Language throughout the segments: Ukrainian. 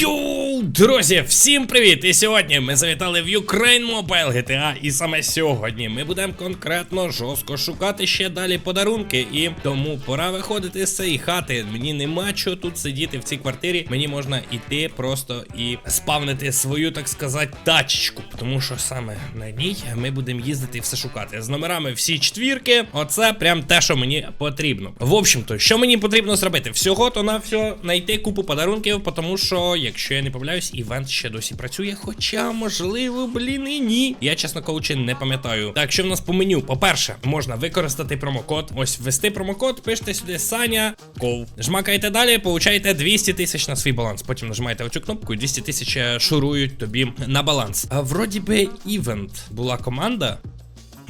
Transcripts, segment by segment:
Йоу, друзі, всім привіт! І сьогодні ми завітали в Ukraine Mobile GTA. І саме сьогодні ми будемо конкретно жорстко шукати ще далі подарунки. І тому пора виходити з цієї хати. Мені нема чого тут сидіти в цій квартирі. Мені можна йти просто і спавнити свою, так сказати, тачечку. Тому що саме на ній ми будемо їздити і все шукати. З номерами всі четвірки. Оце прям те, що мені потрібно. В общем-то, що мені потрібно зробити? Всього то на все знайти купу подарунків, тому що, якщо я не помиляюсь, івент ще досі працює. Хоча, можливо, блін, і ні. Я, чесно кажучи, не пам'ятаю. Так, що в нас по меню? По-перше, можна використати промокод. Ось ввести промокод, пишете сюди Саня Ков. Жмакаєте далі, получаєте 200 тисяч на свій баланс. Потім нажимаєте оцю кнопку і 200 тисяч шурують тобі на баланс. А вроді би івент була команда.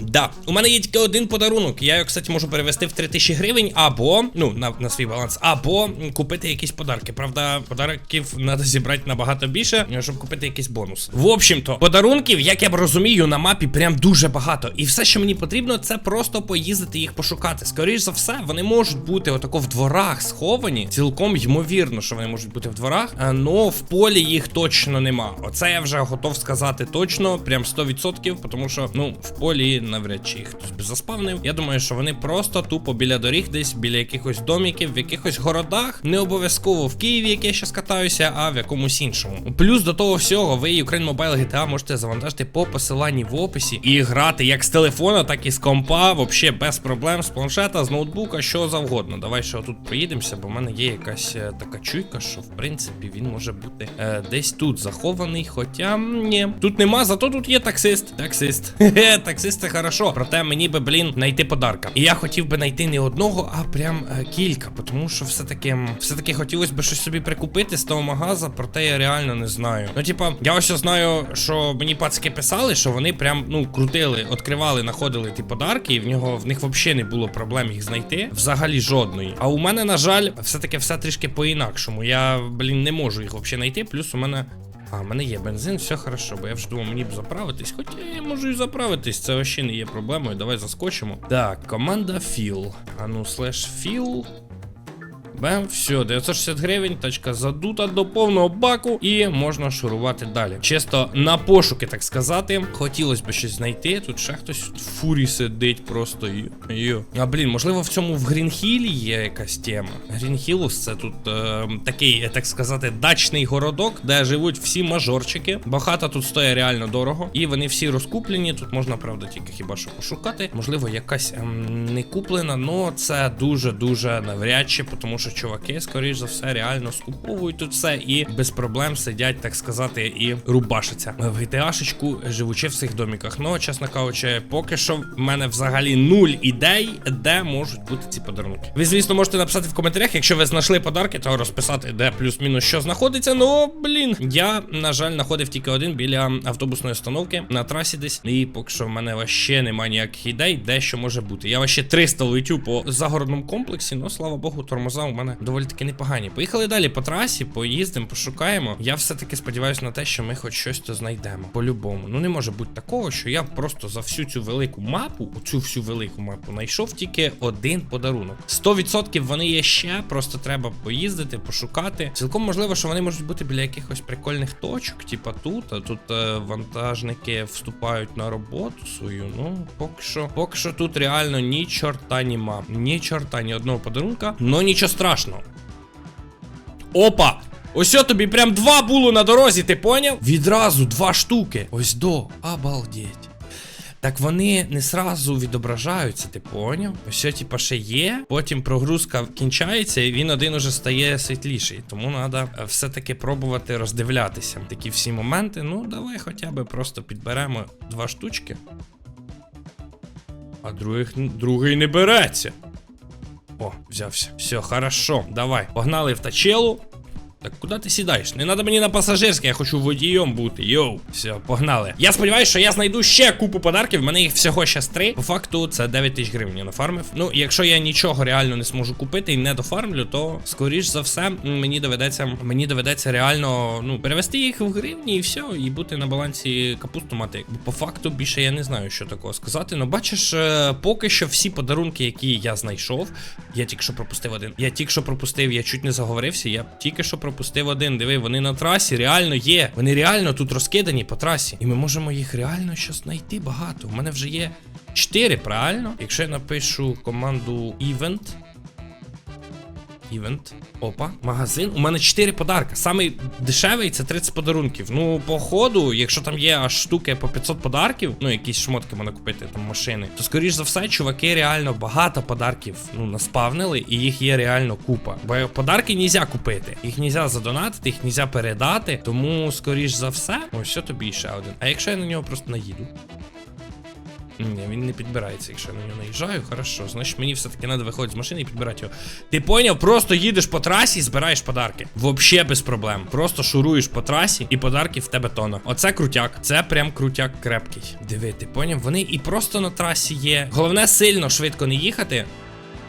Да, у мене є тільки один подарунок. Я його, кстати, можу перевести в 3000 гривень, або ну на, на свій баланс, або купити якісь подарки. Правда, подарунків треба зібрати набагато більше, щоб купити якийсь бонус. В общем-то, подарунків, як я розумію, на мапі прям дуже багато. І все, що мені потрібно, це просто поїздити їх пошукати. Скоріш за все, вони можуть бути отако в дворах сховані. Цілком ймовірно, що вони можуть бути в дворах, але в полі їх точно нема. Оце я вже готов сказати точно, прям 100%, тому що ну в полі навряд чи їх хтось би заспавнив. Я думаю, що вони просто тупо біля доріг, десь біля якихось доміків, в якихось городах, не обов'язково в Києві, як я ще катаюся, а в якомусь іншому. Плюс до того всього, ви Ukraine Mobile GTA можете завантажити по посиланні в описі і грати як з телефона, так і з компа, взагалі без проблем, з планшета, з ноутбука, що завгодно. Давай ще тут проїдемося, бо в мене є якась е, така чуйка, що в принципі він може бути е, десь тут захований. Хоча ні, тут нема, зато тут є таксист. Таксист. Хе-хе, таксист це хорошо. Проте мені би, блін, знайти подарка. І я хотів би знайти не одного, а прям е, кілька. Тому що все-таки все-таки хотілося б щось собі прикупити з того магаза, проте я реально не знаю. Ну, типа, я ось знаю, що мені пацики писали, що вони прям ну крутили, відкривали, знаходили ті подарки, і в нього в них взагалі не було проблем їх знайти. Взагалі жодної. А у мене, на жаль, все-таки все трішки по-інакшому. Я, блін, не можу їх взагалі знайти. Плюс у мене. А, в мене є бензин, все хорошо, бо я вже думав, мені б заправитись. Хоча я можу і заправитись, це вообще не є проблемою. Давай заскочимо. Так, команда Філ. А ну, слеш Філ. Бем, все, 960 гривень, тачка задута до повного баку, і можна шурувати далі. Чисто на пошуки, так сказати. Хотілося б щось знайти. Тут ще хтось в фурі сидить просто. Йо. А блін, можливо, в цьому в Грінхілі є якась тема. Грінхілус це тут е, такий, так сказати, дачний городок, де живуть всі мажорчики. Бо хата тут стоїть реально дорого. І вони всі розкуплені. Тут можна, правда, тільки хіба що пошукати. Можливо, якась ем, не куплена, але це дуже-дуже навряд чи, тому що чуваки, скоріш за все, реально скуповують тут все і без проблем сидять, так сказати, і рубашаться. В GTA-шечку живучи в цих доміках. Ну, чесно кажучи, поки що в мене взагалі нуль ідей, де можуть бути ці подарунки. Ви, звісно, можете написати в коментарях, якщо ви знайшли подарки, то розписати, де плюс-мінус що знаходиться. Ну, блін, я, на жаль, знаходив тільки один біля автобусної установки на трасі десь. І поки що в мене вообще немає ніяких ідей, де що може бути. Я вообще 300 летю по загородному комплексі, ну слава Богу, тормоза у мене доволі таки непогані. Поїхали далі по трасі, поїздимо, пошукаємо. Я все-таки сподіваюся на те, що ми хоч щось то знайдемо. По-любому. Ну не може бути такого, що я просто за всю цю велику мапу, оцю всю велику мапу, знайшов тільки один подарунок. 100% вони є ще, просто треба поїздити, пошукати. Цілком можливо, що вони можуть бути біля якихось прикольних точок, типа тут. А тут е, вантажники вступають на роботу свою. Ну, поки що, поки що тут реально ні чорта нема. Ні чорта, ні одного подарунка. Ну нічого страшного. Опа! Ось о тобі прям два було на дорозі, ти поняв? Відразу два штуки. Ось до. Обалдеть. Так вони не сразу відображаються, ти поняв? Ось, типа, ще є. Потім прогрузка кінчається, і він один уже стає світліший. Тому треба все-таки пробувати роздивлятися. Такі всі моменти. Ну, давай хоча б просто підберемо два штучки. А других, другий не береться. О, взявся. Все, хорошо. Давай. Погнали в тачелу. Так куди ти сідаєш? Не треба мені на пасажирське, я хочу водієм бути. Йоу, все, погнали. Я сподіваюся, що я знайду ще купу подарків. В мене їх всього ще три. По факту, це 9 тисяч гривень я нафармив. Ну, якщо я нічого реально не зможу купити і не дофармлю, то скоріш за все мені доведеться мені доведеться реально ну перевести їх в гривні і все, і бути на балансі капусту мати. Бо по факту більше я не знаю, що такого сказати. Ну, бачиш, е, поки що всі подарунки, які я знайшов, я тільки що пропустив один. Я тільки що пропустив, я чуть не заговорився. Я тільки що пропустив пропустив один. Диви, вони на трасі реально є. Вони реально тут розкидані по трасі. І ми можемо їх реально щось знайти багато. У мене вже є 4, правильно? Якщо я напишу команду Event. Івент. Опа, магазин. У мене 4 подарка. Самий дешевий це 30 подарунків. Ну, по ходу, якщо там є аж штуки по 500 подарків, ну якісь шмотки можна купити, там машини, то скоріш за все, чуваки реально багато подарків ну, наспавнили, і їх є реально купа. Бо подарки нельзя купити. Їх нельзя задонатити, їх нельзя передати. Тому, скоріш за все, ось що тобі ще один. А якщо я на нього просто наїду? Ні, він не підбирається, якщо я на нього наїжджаю, хорошо. Значить, мені все-таки треба виходити з машини і підбирати його. Ти поняв, просто їдеш по трасі і збираєш подарки. Вообще без проблем. Просто шуруєш по трасі і подарки в тебе тона. Оце крутяк. Це прям крутяк крепкий. Диви, ти поняв? Вони і просто на трасі є. Головне сильно швидко не їхати.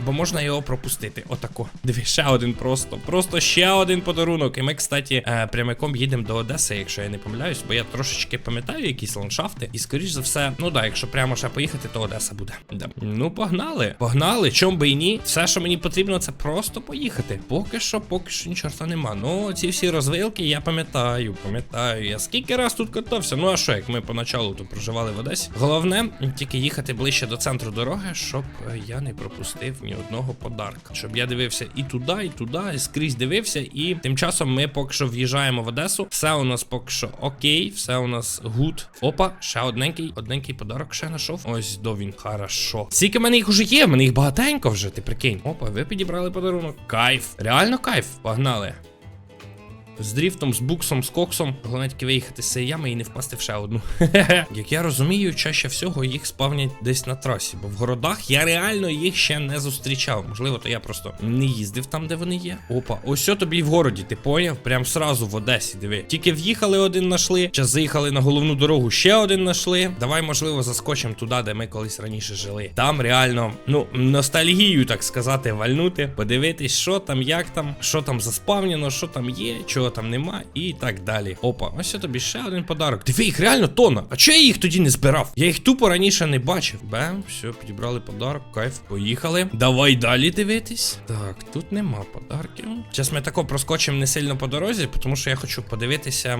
Бо можна його пропустити. Отако. Диви, ще один просто. Просто ще один подарунок. І ми, кстати, е, прямиком їдемо до Одеси, якщо я не помиляюсь, бо я трошечки пам'ятаю якісь ландшафти. І скоріш за все, ну да, якщо прямо ще поїхати, то Одеса буде. Да. Ну, погнали. Погнали. Чом би і ні. Все, що мені потрібно, це просто поїхати. Поки що, поки що ні чорта нема. Ну, ці всі розвилки я пам'ятаю, пам'ятаю. Я скільки раз тут катався. Ну а що, як ми поначалу тут проживали в Одесі. Головне, тільки їхати ближче до центру дороги, щоб е, я не пропустив ні одного подарка. Щоб я дивився і туди, і туди, і скрізь дивився. І тим часом ми поки що в'їжджаємо в Одесу. Все у нас поки що окей, все у нас гуд. Опа, ще одненький, одненький подарок ще знайшов. Ось до він. Хорошо. Скільки в мене їх уже є, в мене їх багатенько вже, ти прикинь. Опа, ви підібрали подарунок. Кайф. Реально кайф. Погнали. З дріфтом, з буксом, з коксом. Головне тільки виїхати з цієї ями і не впасти в ще одну. Як я розумію, чаще всього їх спавнять десь на трасі, бо в городах я реально їх ще не зустрічав. Можливо, то я просто не їздив там, де вони є. Опа, ось що тобі в городі, ти поняв? Прям сразу в Одесі, диви. Тільки в'їхали один нашли, час заїхали на головну дорогу, ще один нашли. Давай, можливо, заскочимо туди, де ми колись раніше жили. Там реально, ну, ностальгію, так сказати, вальнути, подивитись, що там, як там, що там заспавнено, що там є, чого там нема, і так далі. Опа, ось тобі ще один подарок. Диви, їх реально тонна. А чого я їх тоді не збирав? Я їх тупо раніше не бачив. Бем, все, підібрали подарок, кайф, поїхали. Давай далі дивитись. Так, тут нема подарків. Зараз ми тако проскочимо не сильно по дорозі, тому що я хочу подивитися,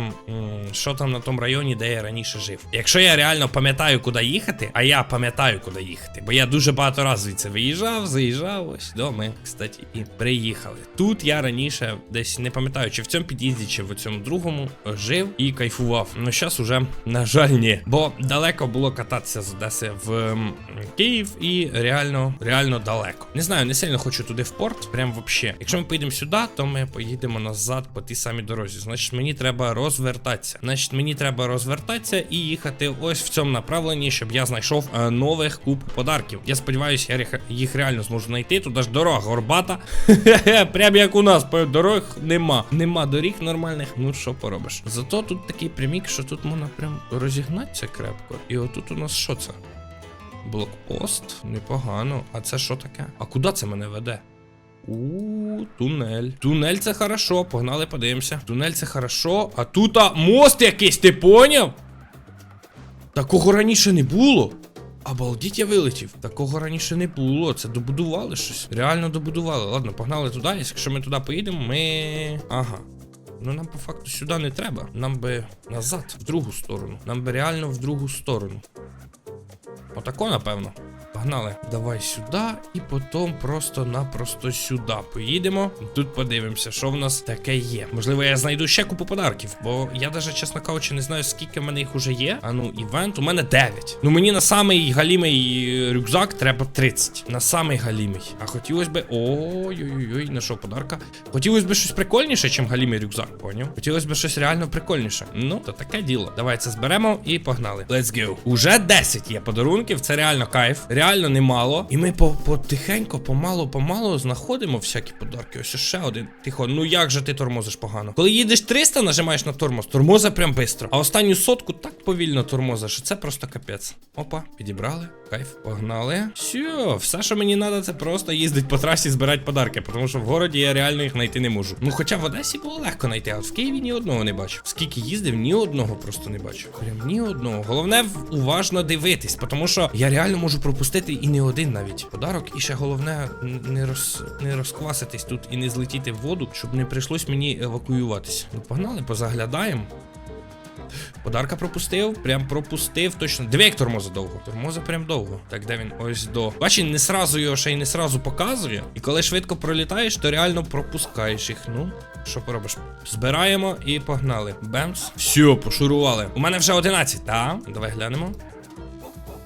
що там на тому районі, де я раніше жив. Якщо я реально пам'ятаю, куди їхати, а я пам'ятаю, куди їхати, бо я дуже багато разів звідси виїжджав, заїжджав, ось до ми, кстати, і приїхали. Тут я раніше десь не пам'ятаю, чи в цьому під'їзді, чи в цьому другому жив і кайфував. Ну зараз уже, на жаль, ні. Бо далеко було кататися з Одеси в Київ і реально, реально далеко. Не знаю, не сильно хочу туди в порт, прям вообще. Якщо ми поїдемо сюди, то ми поїдемо назад по тій самій дорозі. Значить, мені треба розвертатися. Значить, мені треба розвертатися і їхати ось в цьому направленні, щоб я знайшов е, нових куб подарків. Я сподіваюся, я їх реально зможу знайти. Тут аж дорога горбата. Прям як у нас, дорог нема. Нема доріг нормальних. Ну що поробиш? Зато тут такий прямік, що тут можна прям розігнатися крепко. І отут у нас що це? Блокпост? Непогано. А це що таке? А куди це мене веде? У, тунель. Тунель це хорошо, погнали, подивимося. Тунель це хорошо. А тут а, мост якийсь, ти поняв? Такого раніше не було. Обалдіть, я вилетів. Такого раніше не було. Це добудували щось. Реально добудували. Ладно, погнали туди. Якщо ми туди поїдемо, ми. Ага. Ну нам по факту сюди не треба. Нам би назад, в другу сторону. Нам би реально в другу сторону. Отако, напевно. Погнали. Давай сюди, і потім просто-напросто сюди поїдемо. Тут подивимося, що в нас таке є. Можливо, я знайду ще купу подарків, бо я даже, чесно кажучи, не знаю, скільки в мене їх уже є. А ну, івент, у мене 9. Ну мені на самий галімий рюкзак треба 30. На самий галімий. А хотілося би. Ой-ой-ой, знайшов подарка. Хотілося б щось прикольніше, чим галімий рюкзак, поняв? Хотілося б щось реально прикольніше. Ну, то таке діло. Давай це зберемо і погнали. Let's go. Уже 10 є подарунків, це реально кайф. Реально немало. І ми по потихенько, помалу-помалу знаходимо всякі подарки. Ось ще один. Тихо, ну як же ти тормозиш погано? Коли їдеш 300, нажимаєш на тормоз, тормоза прям бистро. А останню сотку так повільно тормоза, що це просто капець. Опа, підібрали. Кайф, погнали. Все, все, що мені треба, це просто їздить по трасі, збирати подарки, тому що в городі я реально їх знайти не можу. Ну, хоча в Одесі було легко знайти, а в Києві ні одного не бачив. Скільки їздив, ні одного просто не бачив. Прям ні одного. Головне уважно дивитись, тому що я реально можу пропустити і не один навіть подарок. І ще головне не роз не розкваситись тут і не злетіти в воду, щоб не прийшлось мені евакуюватися. Ну, погнали, позаглядаємо. Подарка пропустив, прям пропустив точно. Диви, як тормоза довго. Тормоза прям довго. Так, де він? Ось до. Бачиш, не сразу його ще й не сразу показує. І коли швидко пролітаєш, то реально пропускаєш їх. Ну, що поробиш? Збираємо і погнали. Бемс. Все, пошурували. У мене вже 11, так? Давай глянемо.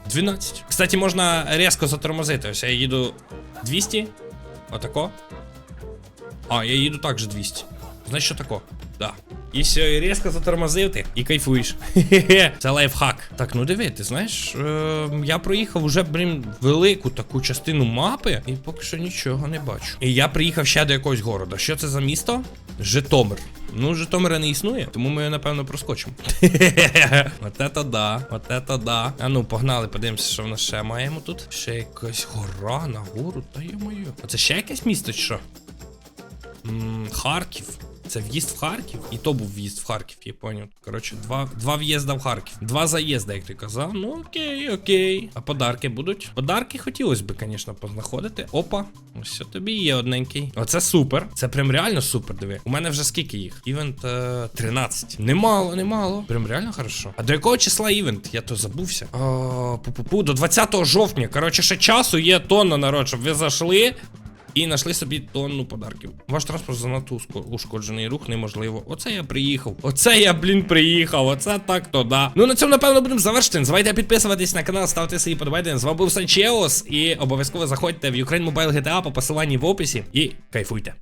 12. Кстати, можна різко затормозити. Ось я їду 200. Отако. А, я їду також 200. Значить, що тако? Да. І все, і різко затормозив ти і кайфуєш. Це лайфхак. Так, ну диви, ти знаєш, е, я проїхав уже, блін, велику таку частину мапи, і поки що нічого не бачу. І я приїхав ще до якогось города. Що це за місто? Житомир. Ну, Житомира не існує, тому ми напевно, проскочимо. От это да, от это да. А ну, погнали, подивимося, що в нас ще маємо тут. Ще якась гора на гору, та йо-моє. А це ще якесь місто, чи що? Харків. Це в'їзд в Харків? І то був в'їзд в Харків, я поняв. Коротше, два, два в'їзда в Харків. Два заїзда, як ти казав. Ну окей, окей. А подарки будуть? Подарки хотілося б, звісно, познаходити. Опа, ось тобі є одненький. Оце супер. Це прям реально супер. Диви. У мене вже скільки їх? Івент е, 13. Немало, немало. Прям реально хорошо. А до якого числа івент? Я то забувся. А, пу-пу-пу, до 20 жовтня. Коротше, ще часу є тонна народ, щоб ви зайшли. І знайшли собі тонну подарків. Ваш транспорт занадто ушкоджений рух неможливо. Оце я приїхав. Оце я, блін, приїхав. Оце так то да. Ну на цьому, напевно, будемо завершити. Не підписуватись на канал, ставте свої подобайки. З вами був Санчеос. І обов'язково заходьте в Ukraine Mobile GTA по посиланні в описі і кайфуйте.